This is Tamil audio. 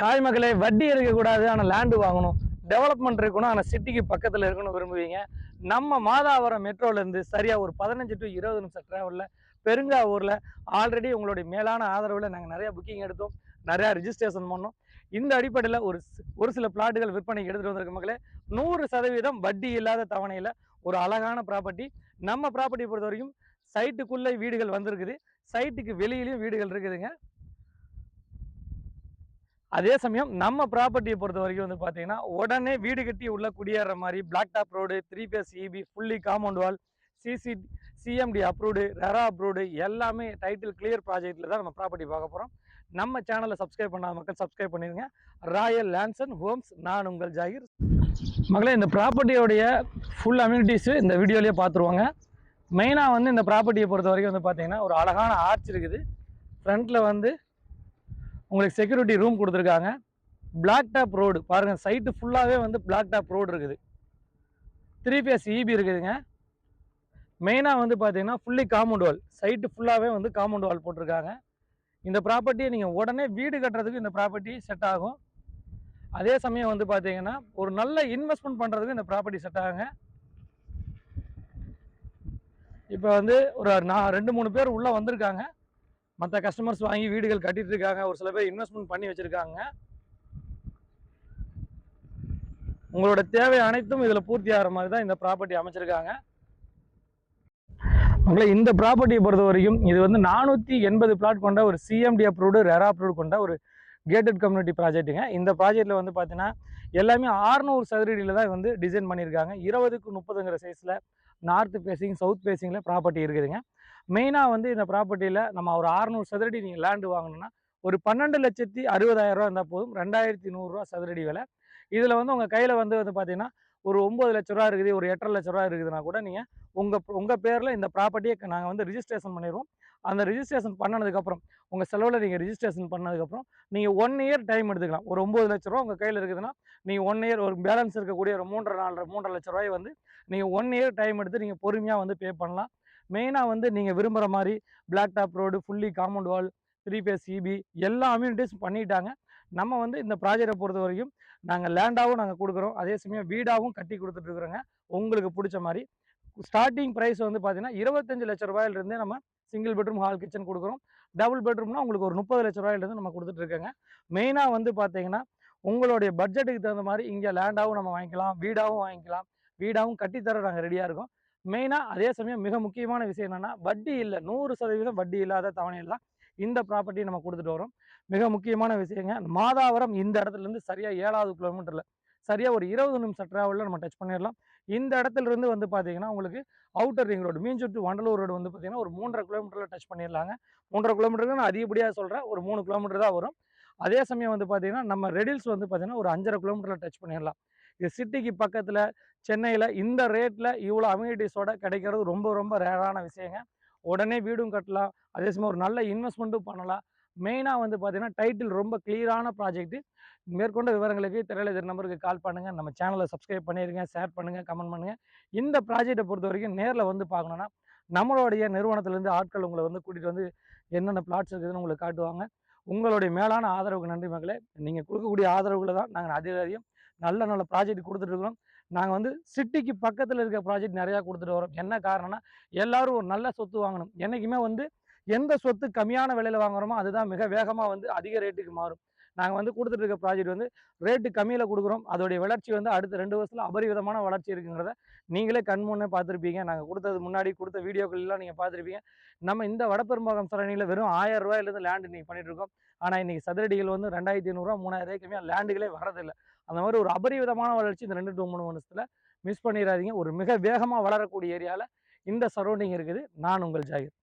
ஹாய் மக்களே வட்டி இருக்கக்கூடாது ஆனால் லேண்டு வாங்கணும். டெவலப்மெண்ட் இருக்கணும் ஆனால் சிட்டிக்கு பக்கத்தில் இருக்கணும் விரும்புவீங்க. நம்ம மாதாவரம் மெட்ரோலேருந்து சரியாக ஒரு பதினஞ்சு டு இருபது நிமிஷம் ட்ராவலில் பெருங்காவூரில் ஆல்ரெடி உங்களுடைய மேலான ஆதரவில் நாங்கள் நிறையா புக்கிங் எடுத்தோம். நிறையா ரிஜிஸ்ட்ரேஷன் பண்ணோம். இந்த அடிப்படையில் ஒரு ஒரு சில பிளாட்டுகள் விற்பனைக்கு எடுத்துகிட்டு வந்திருக்க மக்களே. நூறு சதவீதம் வட்டி இல்லாத தவணையில் ஒரு அழகான ப்ராப்பர்ட்டி நம்ம ப்ராப்பர்ட்டி பொறுத்த வரைக்கும் சைட்டுக்குள்ளே வீடுகள் வந்திருக்குது. சைட்டுக்கு வெளியிலையும் வீடுகள் இருக்குதுங்க. அதே சமயம் நம்ம ப்ராப்பர்ட்டியை பொறுத்த வரைக்கும் வந்து பார்த்தீங்கன்னா உடனே வீடு கட்டி உள்ள குடியேற மாதிரி black top road three phase EB fully compound wall CC CMDA approved RERA approved எல்லாமே டைட்டில் கிளியர் ப்ராஜெக்ட்டில் தான் நம்ம ப்ராப்பர்ட்டி பார்க்க போகிறோம் நம்ம சேனலை சப்ஸ்கிரைப் பண்ணாத மக்கள் சப்ஸ்கிரைப் பண்ணிடுங்க. ராயல் லேண்ட்ஸன் ஹோம்ஸ் நான் உங்கள் ஜாகிர். மகளே இந்த ப்ராப்பர்ட்டியோடைய ஃபுல் அம்யூனிட்டிஸு இந்த வீடியோலேயே பார்த்துருவாங்க மெயினாக வந்து இந்த ப்ராப்பர்ட்டியை பொறுத்த வரைக்கும் வந்து பார்த்தீங்கன்னா ஒரு அழகான ஆர்ச் இருக்குது. ஃப்ரண்ட்டில் வந்து உங்களுக்கு செக்யூரிட்டி ரூம் கொடுத்துருக்காங்க. பிளாக் டாப் ரோடு பாருங்கள் சைட்டு ஃபுல்லாகவே வந்து பிளாக் டாப் ரோடு இருக்குது. த்ரீ பேஸ் இபி இருக்குதுங்க. மெயினாக வந்து பார்த்தீங்கன்னா ஃபுல்லி காம்பவுண்ட் வால் சைட்டு ஃபுல்லாகவே வந்து காம்பவுண்ட் வால் போட்டிருக்காங்க. இந்த ப்ராப்பர்ட்டியை நீங்கள் உடனே வீடு கட்டுறதுக்கு இந்த ப்ராப்பர்ட்டி செட் ஆகும். அதே சமயம் வந்து பார்த்தீங்கன்னா ஒரு நல்ல இன்வெஸ்ட்மெண்ட் பண்ணுறதுக்கு இந்த ப்ராப்பர்ட்டி செட் ஆகுங்க. இப்போ வந்து ஒரு நான் ரெண்டு மூணு பேர் உள்ளே வந்திருக்காங்க. மற்ற கஸ்டமர்ஸ் வாங்கி வீடுகள் கட்டிட்டு இருக்காங்க ஒரு சில பேர் இன்வெஸ்ட்மெண்ட் பண்ணி வச்சிருக்காங்க. உங்களோட தேவை அனைத்தும் இதில் பூர்த்தி ஆகிற மாதிரி தான் இந்த ப்ராப்பர்ட்டி அமைச்சிருக்காங்க. மக்களே இந்த ப்ராப்பர்ட்டியை பொறுத்த வரைக்கும் இது வந்து நானூற்றி எண்பது பிளாட் கொண்ட ஒரு சிஎம்டி அப்ரூவ்டு ரெரா அப்ரூவ்டு கொண்ட ஒரு கேட்டட் கம்யூனிட்டி ப்ராஜெக்ட்டுங்க இந்த ப்ராஜெக்ட்டில் வந்து பார்த்தீங்கன்னா எல்லாமே 600 சதுரடியில் தான் வந்து டிசைன் பண்ணியிருக்காங்க இருபதுக்கு முப்பதுங்கிற சைஸில் நார்த் ஃபேஸிங் சவுத் ஃபேஸிங்கில் ப்ராப்பர்ட்டி இருக்குதுங்க. மெயினாக வந்து இந்த ப்ராப்பர்ட்டியில் நம்ம ஒரு 600 சதுரடி நீங்கள் லேண்டு வாங்கணும்னா ஒரு பன்னெண்டு லட்சத்தி அறுபதாயிரம் ரூபா இருந்தால் போதும். ரெண்டாயிரத்தி நூறுரூவா சதுரடி விலை. இதில் வந்து உங்கள் கையில் வந்து வந்து பார்த்தீங்கன்னா ஒரு ஒம்பது லட்ச ரூபா இருக்குது ஒரு எட்டரை லட்ச ரூபா இருக்குதுன்னா கூட நீங்கள் உங்கள் உங்கள் பேரில் இந்த ப்ராப்பர்ட்டியை நாங்கள் வந்து ரிஜிஸ்ட்ரேஷன் பண்ணிடுவோம் அந்த ரிஜிஸ்ட்ரேஷன் பண்ணதுக்கப்புறம் உங்கள் செலவில் நீங்கள் ரிஜிஸ்ட்ரேஷன் பண்ணதுக்கப்புறம் நீங்கள் ஒன் இயர் டைம் எடுத்துக்கலாம். ஒரு ஒம்பது லட்ச ரூபா உங்கள் கையில் இருக்குதுன்னா நீங்கள் ஒன் இயர் ஒரு பேலன்ஸ் இருக்கக்கூடிய ஒரு மூன்றரை நாலரை மூன்றரை லட்ச ரூபாய் வந்து நீங்கள் ஒன் இயர் டைம் எடுத்து நீங்கள் பொறுமையாக வந்து பே பண்ணலாம். மெயினாக வந்து நீங்கள் விரும்புகிற மாதிரி black top road fully compound wall three phase EB எல்லா அம்யூனிட்டிஸும் பண்ணிட்டாங்க. நம்ம வந்து இந்த ப்ராஜெக்டை பொறுத்த வரைக்கும் நாங்கள் லேண்டாகவும் நாங்கள் கொடுக்குறோம். அதே சமயம் வீடாகவும் கட்டி கொடுத்துட்ருக்குறோங்க உங்களுக்கு பிடிச்ச மாதிரி. ஸ்டார்டிங் ப்ரைஸ் வந்து பார்த்தீங்கன்னா இருபத்தஞ்சு லட்ச ரூபாயிலிருந்தே நம்ம சிங்கிள் பெட்ரூம் ஹால் கிச்சன் கொடுக்குறோம். டபுள் பெட்ரூம்னா உங்களுக்கு ஒரு முப்பது லட்ச ரூபாயிலிருந்து நம்ம கொடுத்துட்ருக்கோங்க மெயினாக வந்து பார்த்தீங்கன்னா உங்களுடைய பட்ஜெட்டுக்கு தகுந்த மாதிரி இங்கே லேண்டாகவும் நம்ம வாங்கிக்கலாம். வீடாகவும் வாங்கிக்கலாம். வீடாகவும் கட்டித்தர நாங்கள் ரெடியாக இருக்கோம். மெயினாக அதே சமயம் மிக முக்கியமான விஷயம் என்னென்னா வட்டி இல்லை நூறு சதவீதம் வட்டி இல்லாத தவணையில் தான் இந்த ப்ராப்பர்ட்டி நம்ம கொடுத்துட்டு வரோம். மிக முக்கியமான விஷயங்க மாதாவரம் இந்த இடத்துல இருந்து சரியாக ஏழாவது கிலோமீட்டரில் சரியாக ஒரு இருபது நிமிஷம் ட்ராவலில் நம்ம டச் பண்ணிடலாம். இந்த இடத்துல இருந்து வந்து பார்த்தீங்கன்னா உங்களுக்கு outer ring road mean Vandalur road வந்து பார்த்தீங்கன்னா ஒரு மூன்றரை கிலோமீட்டரில் டச் பண்ணிடலாங்க. மூன்றரை கிலோமீட்டருக்கு நான் அதிகப்படியாக சொல்கிறேன் ஒரு மூணு கிலோமீட்டர் தான் வரும். அதே சமயம் வந்து பார்த்தீங்கன்னா நம்ம ரெடில்ஸ் வந்து பார்த்தீங்கன்னா ஒரு அஞ்சரை கிலோமீட்டரில் டச் பண்ணிடலாம். இது சிட்டிக்கு பக்கத்தில் சென்னையில் இந்த ரேட்டில் இவ்வளோ அம்யூனிட்டிஸோட கிடைக்கிறது ரொம்ப ரொம்ப ரேரான விஷயங்க. உடனே வீடும் கட்டலாம். அதே சமயம் ஒரு நல்ல இன்வெஸ்ட்மெண்ட்டும் பண்ணலாம். மெயினாக வந்து பார்த்தீங்கன்னா டைட்டில் ரொம்ப கிளியரான ப்ராஜெக்ட் மேற்கொண்ட விவரங்களுக்கு திரையிலர் நம்பருக்கு கால் பண்ணுங்கள் நம்ம சேனலை சப்ஸ்கிரைப் பண்ணிடுங்க ஷேர் பண்ணுங்கள் கமெண்ட் பண்ணுங்கள் இந்த ப்ராஜெக்ட்டை பொறுத்த வரைக்கும் நேரில் வந்து பார்க்கணுன்னா நம்மளுடைய நிறுவனத்திலேருந்து ஆட்கள் உங்களை வந்து கூட்டிகிட்டு வந்து என்னென்ன பிளாட்ஸ் இருக்குதுன்னு உங்களுக்கு காட்டுவாங்க. உங்களுடைய மேலான ஆதரவுக்கு நன்றி மகளே. நீங்கள் கொடுக்கக்கூடிய ஆதரவுகளை தான் நாங்கள் அதிக அதிகம் நல்ல நல்ல ப்ராஜெக்ட் கொடுத்துட்ருக்குறோம் நாங்கள் வந்து சிட்டிக்கு பக்கத்தில் இருக்க ப்ராஜெக்ட் நிறையா கொடுத்துட்டு வரோம். என்ன காரணம்னா எல்லாரும் ஒரு நல்ல சொத்து வாங்கணும். என்றைக்குமே வந்து எந்த சொத்து கம்மியான விலையில் வாங்குகிறோமோ அதுதான் மிக வேகமாக வந்து அதிக ரேட்டுக்கு மாறும். நாங்கள் வந்து கொடுத்துட்டு இருக்க ப்ராஜெக்ட் வந்து ரேட்டு கம்மியில் கொடுக்குறோம். அதோடைய வளர்ச்சி வந்து அடுத்த ரெண்டு வருஷத்தில் அபரிவிதமான வளர்ச்சி இருக்குங்கிறத நீங்களே கண் முன்னே பார்த்துருப்பீங்க. நாங்கள் கொடுத்தது முன்னாடி கொடுத்த வீடியோக்கள் எல்லாம் நீங்கள் பார்த்துருப்பீங்க. நம்ம இந்த வடபெரும்பாக்கம் சரணியில் வெறும் ஆயிரம் ரூபாயிலேருந்து லேண்டு நீங்கள் பண்ணிட்டு ஆனால் இன்றைக்கி சதுரடிகள் வந்து ரெண்டாயிரத்தி ஐநூறுரூவா மூணாயிரம் ரூபாய்க்கு கம்மியாக லேண்டுகளே வரதில்லை அந்த மாதிரி ஒரு அபரிவிதமான வளர்ச்சி இந்த ரெண்டு டூ மூணு வருஷத்தில் மிஸ் பண்ணிடாதீங்க ஒரு மிக வேகமாக வளரக்கூடிய ஏரியாவில் இந்த சரௌண்டிங் இருக்குது. நான் உங்கள் ஜாகிர்.